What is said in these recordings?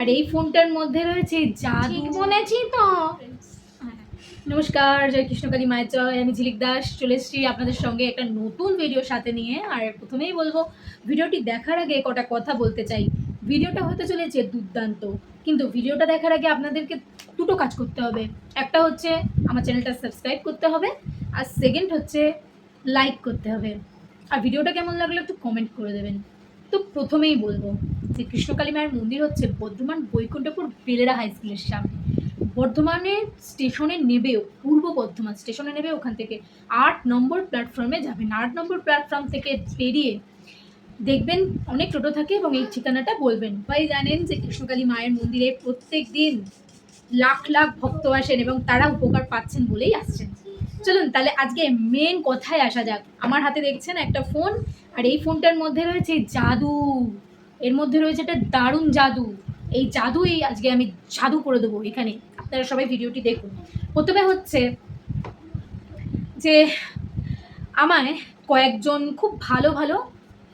আর এই ফোনটার মধ্যে রয়েছে জাদু। বলেছি তো। নমস্কার জয় কৃষ্ণকালী মায়ের জয়। আমি ঝিলিক দাস চলে এসেছি আপনাদের সঙ্গে একটা নতুন ভিডিও সাথে নিয়ে। আর প্রথমেই বলব ভিডিওটি দেখার আগে কটা কথা বলতে চাই। ভিডিওটা হতে চলেছে দুর্দান্ত। কিন্তু ভিডিওটা দেখার আগে আপনাদেরকে দুটো কাজ করতে হবে। একটা হচ্ছে আমার চ্যানেলটা সাবস্ক্রাইব করতে হবে। আর সেকেন্ড হচ্ছে লাইক করতে হবে। আর ভিডিওটা কেমন লাগল একটু কমেন্ট করে দেবেন। তো প্রথমেই বলব যে কৃষ্ণকালী মায়ের মন্দির হচ্ছে বর্ধমান বৈকুণ্ঠপুর বেলেরা হাই স্কুলের সামনে। বর্ধমানে স্টেশনে নেবেও পূর্ব বর্ধমান স্টেশনে নেবে, ওখান থেকে আট নম্বর প্ল্যাটফর্মে যাবেন আট নম্বর প্ল্যাটফর্ম থেকে বেরিয়ে দেখবেন অনেক টোটো থাকে এবং এই ঠিকানাটা বলবেন। ভাই জানেন যে কৃষ্ণকালী মায়ের মন্দিরে প্রত্যেক দিন লাখ লাখ ভক্ত আসেন এবং তারা উপকার পাচ্ছেন বলেই আসছেন। চলুন তাহলে আজকে মেন কথায় আসা যাক। আমার হাতে দেখছেন একটা ফোন আর এই ফোনটার মধ্যে রয়েছে জাদু। এর মধ্যে রয়েছে একটা দারুণ জাদু। এই জাদুই আজকে আমি জাদু করে দেবো এখানে। আপনারা সবাই ভিডিওটি দেখুন। প্রথমে হচ্ছে যে আমায় কয়েকজন খুব ভালো ভালো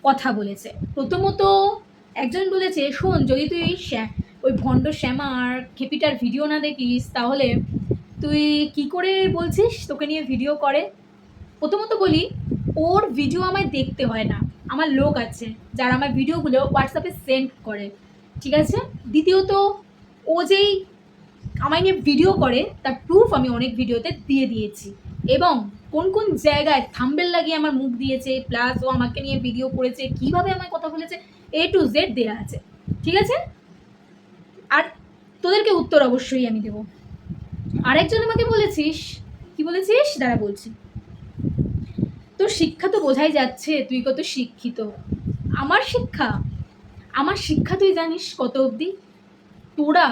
কথা বলেছে। প্রথমত একজন বলেছে, শোন, যদি তুই ওই ভণ্ড শ্যামা আর খেপিটার ভিডিও না দেখিস, তাহলে তুই কি করে বলছিস তোকে নিয়ে ভিডিও করে? প্রথমত বলি ওর ভিডিও আমায় দেখতে হয় না। আমার লোক আছে, যারা আমার ভিডিওগুলো হোয়াটসঅ্যাপে সেন্ড করে, ঠিক আছে? দ্বিতীয়ত, ও যেই আমায় নিয়ে ভিডিও করে, তার প্রুফ আমি অনেক ভিডিওতে দিয়ে দিয়েছি। এবং কোন কোন জায়গায় থাম্বেল লাগিয়ে আমার মুখ দিয়েছে প্লাস ও আমাকে নিয়ে ভিডিও করেছে, কীভাবে আমায় কথা বলেছে এ টু জেড দেওয়া আছে, ঠিক আছে? আর তোদেরকে উত্তর অবশ্যই আমি দেবো। আরেকজন আমাকে বলেছিস, কি বলেছিস? দাঁড়া বলছি। তোর শিক্ষা তো বোঝাই যাচ্ছে, তুই কত শিক্ষিত। আমার শিক্ষা? আমার শিক্ষা তুই জানিস কত অবধি? তোরা?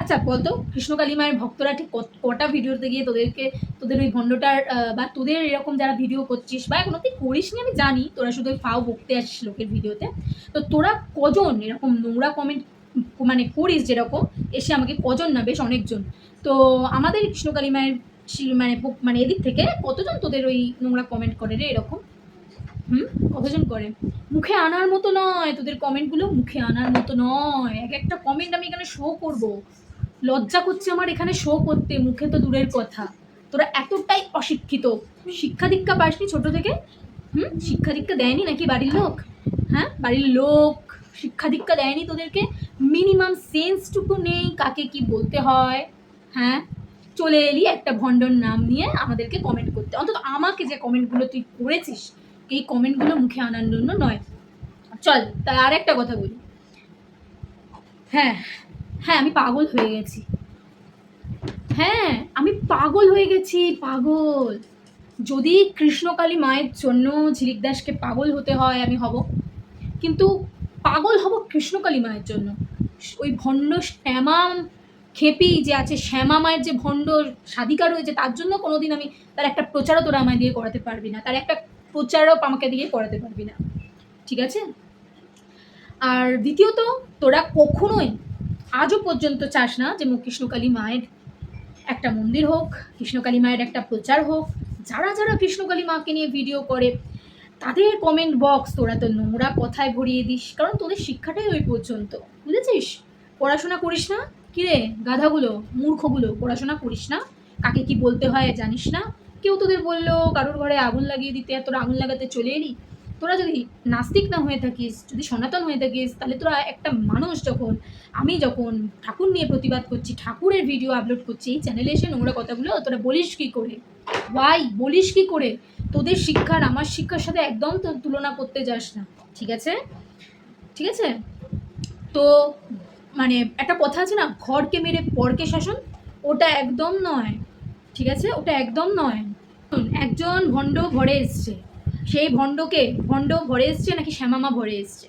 আচ্ছা বলতো কৃষ্ণকালী মায়ের ভক্তরা ঠিক কটা ভিডিওতে গিয়ে তোদেরকে, তোদের ওই ভণ্ডটার বা তোদের এরকম যারা ভিডিও করছিস, বা এখনও তুই করিস নি আমি জানি, তোরা শুধু ওই ফাও বকতে আসিস লোকের ভিডিওতে। তো তোরা কজন এরকম নোংরা কমেন্ট মানে করিস যেরকম, এসে আমাকে কজন না, বেশ অনেকজন। তো আমাদের কৃষ্ণকালী মায়ের মানে মানে এদিক থেকে কতজন তোদের ওই নোংরা কমেন্ট করে রে এরকম? হুম? কতজন করে? মুখে আনার মতো নয়, তোদের কমেন্টগুলো মুখে আনার মতো নয়। এক একটা কমেন্ট আমি এখানে শো করব। লজ্জা করছে আমার এখানে শো করতে, মুখে তো দূরের কথা। তোরা এতটাই অশিক্ষিত। শিক্ষা দীক্ষা পাসনি ছোট থেকে? হুম? শিক্ষা দীক্ষা দেয়নি নাকি বাড়ির লোক? হ্যাঁ? বাড়ির লোক। শিক্ষা দীক্ষা দেয়নি তোদেরকে? মিনিমাম সেন্সটুকু নেই কাকে কি বলতে হয়। হ্যাঁ? চলে এলি একটা ভণ্ডর নাম নিয়ে আমাদেরকে কমেন্ট করতে। অন্তত আমাকে যে কমেন্টগুলো তুই করেছিস, এই কমেন্টগুলো মুখে আনার জন্য নয়। চল তা আর একটা কথা বলি। হ্যাঁ হ্যাঁ আমি পাগল হয়ে গেছি। হ্যাঁ আমি পাগল হয়ে গেছি, পাগল। যদি কৃষ্ণকালী মায়ের জন্য ঝিলিক দাসকে পাগল হতে হয়, আমি হব। কিন্তু পাগল হব কৃষ্ণকালী মায়ের জন্য। ওই ভণ্ড শ্যামা খেপি যে আছে, শ্যামা মায়ের যে ভণ্ড সাধিকা রয়েছে, তার জন্য কোনোদিন আমি তার একটা প্রচারও তোরা আমায় দিয়ে করাতে পারবি না। তার একটা প্রচারও আমাকে দিয়ে করাতে পারবি না। ঠিক আছে? আর দ্বিতীয়ত, তোরা কখনোই আজও পর্যন্ত চাস না যে কৃষ্ণকালী মায়ের একটা মন্দির হোক, কৃষ্ণকালী মায়ের একটা প্রচার হোক। যারা যারা কৃষ্ণকালী মাকে নিয়ে ভিডিও করে, তাদের কমেন্ট বক্স তোরা তো নোংরা কথায় ভরিয়ে দিস, কারণ তোদের শিক্ষাটাই ওই পর্যন্ত। বুঝেছিস? পড়াশোনা করিস না কিরে গাধাগুলো, মূর্খগুলো, পড়াশোনা করিস না? কাকে কি বলতে হয় জানিস না? কেউ তোদের বলল, কারোর ঘরে আগুন লাগিয়ে দিতে আর তোরা আগুন লাগাতে চলে এলি? তোরা যদি নাস্তিক না হয়ে থাকিস, যদি সনাতন হয়ে থাকিস, তাহলে তোরা একটা মানুষ যখন, আমি যখন ঠাকুর নিয়ে প্রতিবাদ করছি, ঠাকুরের ভিডিও আপলোড করছি, এই চ্যানেলে এসে নোংরা কথাগুলো তোরা বলিস কি করে? ওয়াই বলিস কি করে? তোদের শিক্ষার, আমার শিক্ষার সাথে একদম তুলনা করতে যাস না। ঠিক আছে? ঠিক আছে? তো মানে একটা কথা আছে না, ঘরকে মেরে পরকে শাসন, ওটা একদম নয়। ঠিক আছে? ওটা একদম নয়। একজন ভণ্ড ঘরে এসছে। সেই ভণ্ডকে, ভণ্ড ঘরে এসছে নাকি শ্যামামা ঘরে এসছে?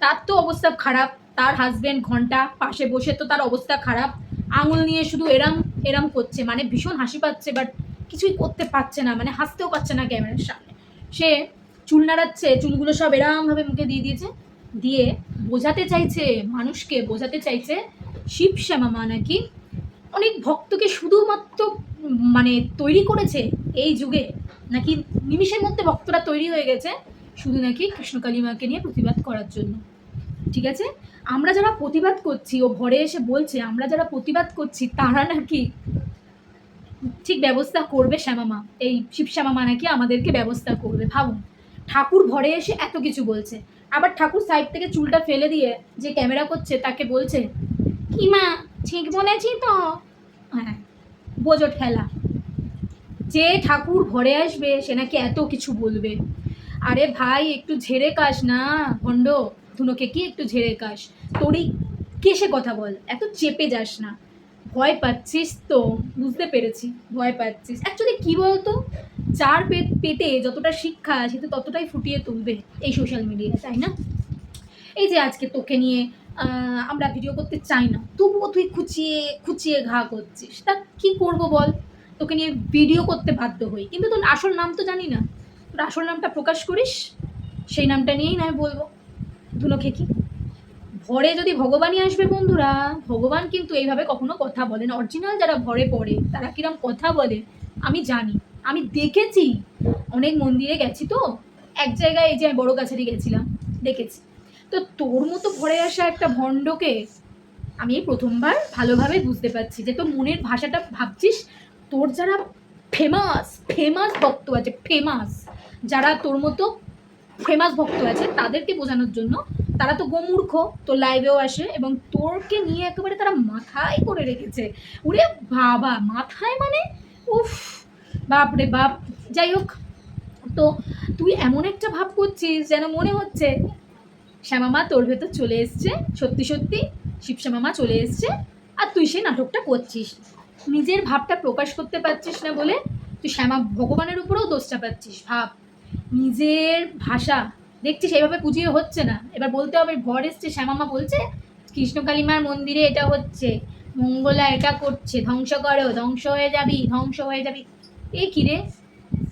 তার তো অবস্থা খারাপ। তার হাজবেন্ড ঘণ্টা, পাশে বসে তো তার অবস্থা খারাপ। আঙুল নিয়ে শুধু এরাম এরাম করছে। মানে ভীষণ হাসি পাচ্ছে বাট কিছুই করতে পারছে না। মানে হাসতেও পারছে না ক্যামেরার সামনে। সে চুল নাড়াচ্ছে, চুলগুলো সব এরামভাবে মুখে দিয়ে দিয়েছে। দিয়ে বোঝাতে চাইছে, মানুষকে বোঝাতে চাইছে শিব শ্যামামা নাকি অনেক ভক্তকে শুধুমাত্র মানে তৈরি করেছে এই যুগে নাকি নিমিষের মধ্যে ভক্তরা তৈরি হয়ে গেছে শুধু নাকি কৃষ্ণকালী মাকে নিয়ে প্রতিবাদ করার জন্য। ঠিক আছে? আমরা যারা প্রতিবাদ করছি, ও ঘরে এসে বলছে, আমরা যারা প্রতিবাদ করছি, তারা নাকি ঠিক ব্যবস্থা করবে শ্যামামা এই শিব শ্যামামা নাকি আমাদেরকে ব্যবস্থা করবে। ভাবুন, ঠাকুর ঘরে এসে এত কিছু বলছে। আবার ঠাকুর সাইড থেকে চুলটা ফেলে দিয়ে যে ক্যামেরা করছে, তাকে বলছে, কি মা ঠিক বলেছি তো? হ্যাঁ বোঝো ঠেলা। যে ঠাকুর ঘরে আসবে, সে নাকি এত কিছু বলবে। আরে ভাই, একটু ঝেড়ে কাস না, ভণ্ড, ধুনোকে কি একটু ঝেড়ে কাস? তোরই কেসে কথা বল, এত চেপে যাস না। ভয় পাচ্ছিস তো? বুঝতে পেরেছি, ভয় পাচ্ছিস। অ্যাকচুয়ালি কী বলতো? যার পেট, পেটে যতটা শিক্ষা সে তো ততটাই ফুটিয়ে তুলবে এই সোশ্যাল মিডিয়ায় তাই না? এই যে আজকে তোকে নিয়ে আমরা ভিডিও করতে চাই না, তবুও তুই খুচিয়ে খুচিয়ে ঘা করছিস। তা কি করব বল? তোকে নিয়ে ভিডিও করতে বাধ্য হই। কিন্তু তোর আসল নাম তো জানি না। তোর আসল নামটা প্রকাশ করিস, সেই নামটা নিয়েই নয় বলব। ধুলো খেকি ভরে যদি ভগবানই আসবে বন্ধুরা, ভগবান কিন্তু এইভাবে কখনো কথা বলে না। অরিজিনাল যারা ভরে পড়ে, তারা কিরম কথা বলে, আমি জানি। আমি দেখেছি, অনেক মন্দিরে গেছি তো, এক জায়গায় এই যে আমি বড় গাছারি গেছিলাম, দেখেছি। তো তোর মতো ভরে আসা একটা ভণ্ডকে আমি প্রথমবার ভালোভাবে বুঝতে পারছি যে তোর মনের ভাষাটা ভাবছিস, তোর যারা ফেমাস ফেমাস ভক্ত আছে ফেমাস যারা তোর মতো ফেমাস ভক্ত আছে, তাদেরকে বোঝানোর জন্য তারা তো গোমূর্খ, তোর লাইভেও আসে এবং তোরকে নিয়ে একেবারে তারা মাথায় করে রেখেছে। ওরে বাবা, মাথায় মানে? উফ। বাপ রে বাপ। যাই হোক, তো তুই এমন একটা ভাব করছিস যেন মনে হচ্ছে শ্যামামা তোর ভেতর চলে এসছে, সত্যি সত্যি শিবশ্যামামা চলে এসছে, আর তুই সেই নাটকটা করছিস। নিজের ভাবটা প্রকাশ করতে পারছিস না বলে তুই শ্যামা ভগবানের উপরেও দোষটা পাচ্ছিস, ভাব। নিজের ভাষা, দেখছিস এইভাবে পুজিয়ে হচ্ছে না। এবার বলতে হবে ঘর এসছে, শ্যামামা বলছে কৃষ্ণকালীমার মন্দিরে এটা হচ্ছে, মঙ্গলা এটা করছে, ধ্বংস করো, ধ্বংস হয়ে যাবি, ধ্বংস হয়ে যাবি। এ কি রে?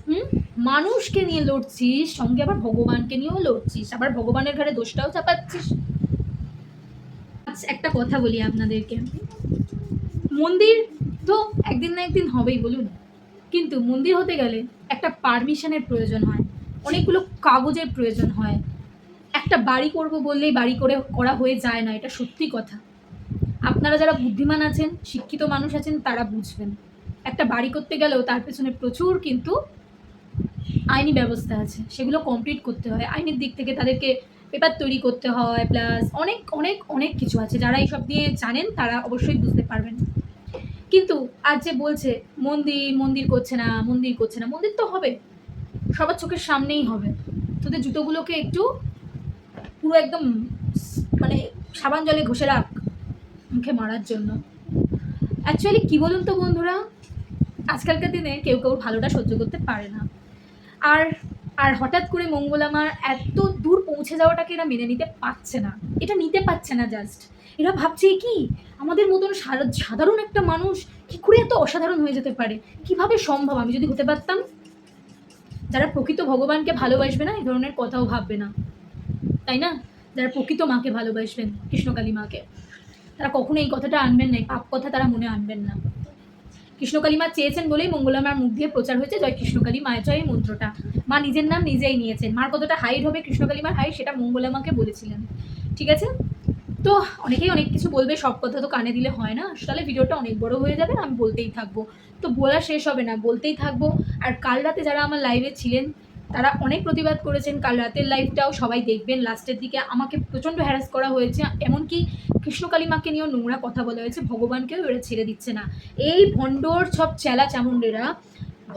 হুম? মানুষকে নিয়ে লড়ছিস সঙ্গে আবার ভগবানকে নিয়েও লড়ছিস আবার ভগবানের ঘরে দোষটাও চাপাচ্ছিস। আচ্ছা, একটা কথা বলি আপনাদেরকে। মন্দির তো একদিন না একদিন হবেই বলুন। কিন্তু মন্দির হতে গেলে একটা পারমিশনের প্রয়োজন হয় অনেকগুলো কাগজের প্রয়োজন হয়। একটা বাড়ি করব বললেই বাড়ি করে করা হয়ে যায় না এটা সত্যি কথা। আপনারা যারা বুদ্ধিমান আছেন শিক্ষিত মানুষ আছেন তারা বুঝবেন। একটা বাড়ি করতে গেলেও তার পেছনে প্রচুর কিন্তু আইনি ব্যবস্থা আছে। সেগুলো কমপ্লিট করতে হয়। আইনের দিক থেকে তাদেরকে পেপার তৈরি করতে হয় প্লাস অনেক অনেক অনেক কিছু আছে। যারা এইসব নিয়ে জানেন, তারা অবশ্যই বুঝতে পারবেন। কিন্তু আজ যে বলছে, মন্দির মন্দির করছে না, মন্দির করছে না, মন্দির তো হবে। সবার চোখের সামনেই হবে। তোদের জুতোগুলোকে একটু পুরো একদম মানে সাবান জলে ঘষে রাখ মুখে মারার জন্য। অ্যাকচুয়ালি কী বলুন তো বন্ধুরা? আজকালকার দিনে কেউ কেউ ভালোটা সহ্য করতে পারে না। আর আর হঠাৎ করে মঙ্গলামার এত দূর পৌঁছে যাওয়াটাকে এরা মেনে নিতে পারছে না। এটা নিতে পারছে না জাস্ট এরা ভাবছে কি? আমাদের মতন সাধারণ একটা মানুষ কি করে এত অসাধারণ হয়ে যেতে পারে? কীভাবে সম্ভব? আমি যদি হতে পারতাম? যারা প্রকৃত ভগবানকে ভালোবাসবে না এই ধরনের কথাও ভাববে না। তাই না? যারা প্রকৃত মাকে ভালোবাসবেন, কৃষ্ণকালী মাকে, তারা কখনো এই কথাটা আনবেন না, এই পাপ কথা তারা মনে আনবেন না। কৃষ্ণকালী মা চেয়েছেন বলেই মঙ্গলামার মুখ দিয়ে প্রচার হয়েছে। জয় কৃষ্ণকালী মায়ের জয় এই মন্ত্রটা। মা নিজের নাম নিজেই নিয়েছেন। মার কতটা হাইট হবে কৃষ্ণকালী মার হাইট, সেটা মঙ্গলামাকে বলেছিলেন। ঠিক আছে? তো অনেকেই অনেক কিছু বলবে, সব কথা তো কানে দিলে হয় না। তাহলে ভিডিওটা অনেক বড় হয়ে যাবে, আমি বলতেই থাকব। তো বলা শেষ হবে না, বলতেই থাকব। আর কাল রাতে যারা আমার লাইভে ছিলেন তারা অনেক প্রতিবাদ করেছেন, কাল রাতের লাইভটাও সবাই দেখবেন লাস্টের দিকে আমাকে প্রচণ্ড হ্যারাস করা হয়েছে, এমনকি কৃষ্ণকালী মাকে নিয়েও নোংরা কথা বলা হয়েছে, ভগবানকেও এরা ছেড়ে দিচ্ছে না। এই ভণ্ডর সব চেলা চামুন্ডেরা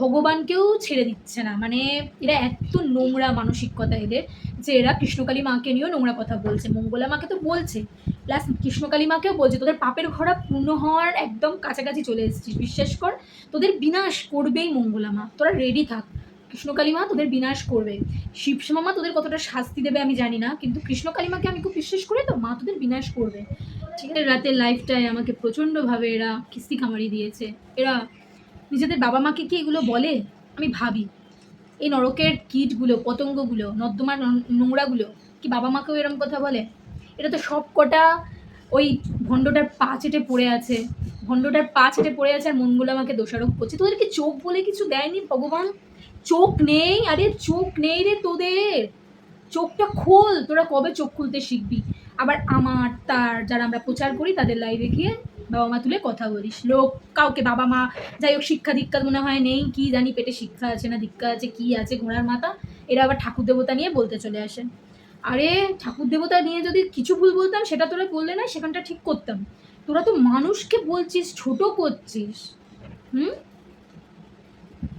ভগবানকেও ছেড়ে দিচ্ছে না মানে এরা এত নোংরা মানসিকতা এদের যে এরা কৃষ্ণকালী মাকে নিয়েও নোংরা কথা বলছে, মঙ্গলা মাকে তো বলছে। প্লাস কৃষ্ণকালী মাকেও বলছে, তোদের পাপের ঘোড়া পূর্ণ হওয়ার একদম কাছাকাছি চলে এসেছিস, বিশ্বাস কর, তোদের বিনাশ করবেই মঙ্গলা মা, তোরা রেডি থাক। কৃষ্ণকালী মা তোদের বিনাশ করবে। শিবশ্যামা তোদের কতটা শাস্তি দেবে আমি জানি না, কিন্তু কৃষ্ণকালী মাকে আমি খুব বিশ্বাস করি তো মা তোদের বিনাশ করবে। ঠিক আছে, রাতের লাইফটায় আমাকে প্রচণ্ডভাবে এরা কিস্তি খামারি দিয়েছে। এরা নিজেদের বাবা মাকে কি এগুলো বলে? আমি ভাবি। এই নরকের কীটগুলো, পতঙ্গগুলো, নর্দমার নোংরাগুলো, কি বাবা মাকেও এরকম কথা বলে? এটা তো সব কটা ওই ভণ্ডটার পা চেটে পড়ে আছে। ভণ্ডটার পা চেটে পড়ে আছে আর মনগুলো আমাকে দোষারোপ করছে। তোদের কি চোখ বলে কিছু দেয়নি ভগবান? চোখ নেই? আরে চোখ নেই রে তোদের। চোখটা খোল, তোরা কবে চোখ খুলতে শিখবি? আবার আমার, তার যারা আমরা প্রচার করি তাদের লাইভে গিয়ে বাবা মা তুলে কথা বলিস। লোক, কাউকে বাবা মা, যাই হোক শিক্ষা দীক্ষা মনে হয় নেই, কি জানি পেটে শিক্ষা আছে না দীক্ষা আছে, কি আছে ঘোড়ার মাথা? এরা আবার ঠাকুর দেবতা নিয়ে বলতে চলে আসে। আরে ঠাকুর দেবতা নিয়ে যদি কিছু ভুল বলতাম, সেটা তোরা বললে না, সেখানটা ঠিক করতাম। তোরা তো মানুষকে বলছিস, ছোট করছিস। হুম?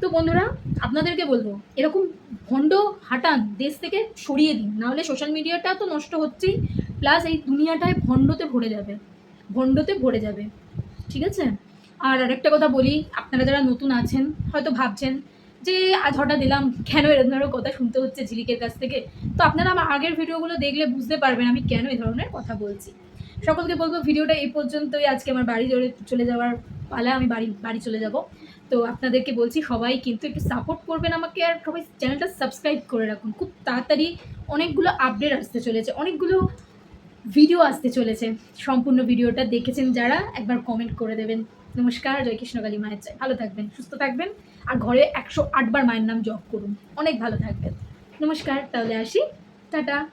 তো বন্ধুরা, আপনাদেরকে বলব, এরকম ভণ্ড হাঁটান দেশ থেকে সরিয়ে দিন। নাহলে সোশ্যাল মিডিয়াটা তো নষ্ট হচ্ছেই। প্লাস এই দুনিয়াটায় ভণ্ডতে ভরে যাবে। ভণ্ডতে ভরে যাবে। ঠিক আছে? আর আরেকটা কথা বলি, আপনারা যারা নতুন আছেন, হয়তো ভাবছেন যে আজ হঠাৎ দিলাম কেন এরকম ধরনের কথা শুনতে হচ্ছে ঝিলিকের কাছ থেকে? তো আপনারা আমার আগের ভিডিওগুলো দেখলে বুঝতে পারবেন আমি কেন এই ধরনের কথা বলছি। সকলকে বলব ভিডিওটা এই পর্যন্তই, আজকে আমার বাড়ি চলে যাওয়ার পালা, আমি বাড়ি বাড়ি চলে যাব। তো আপনাদেরকে বলছি, সবাই কিন্তু একটু সাপোর্ট করবেন আমাকে আর সবাই চ্যানেলটা সাবস্ক্রাইব করে রাখুন। খুব তাড়াতাড়ি অনেকগুলো আপডেট আসতে চলেছে, অনেকগুলো ভিডিও আসতে চলেছে। সম্পূর্ণ ভিডিওটা দেখেছেন যারা, একবার কমেন্ট করে দেবেন। নমস্কার, জয় কৃষ্ণকালী মায়ের চাই ভালো থাকবেন, সুস্থ থাকবেন। আর ঘরে একশো আটবার মায়ের নাম জপ করুন। অনেক ভালো থাকবেন। নমস্কার, তাহলে আসি। টাটা।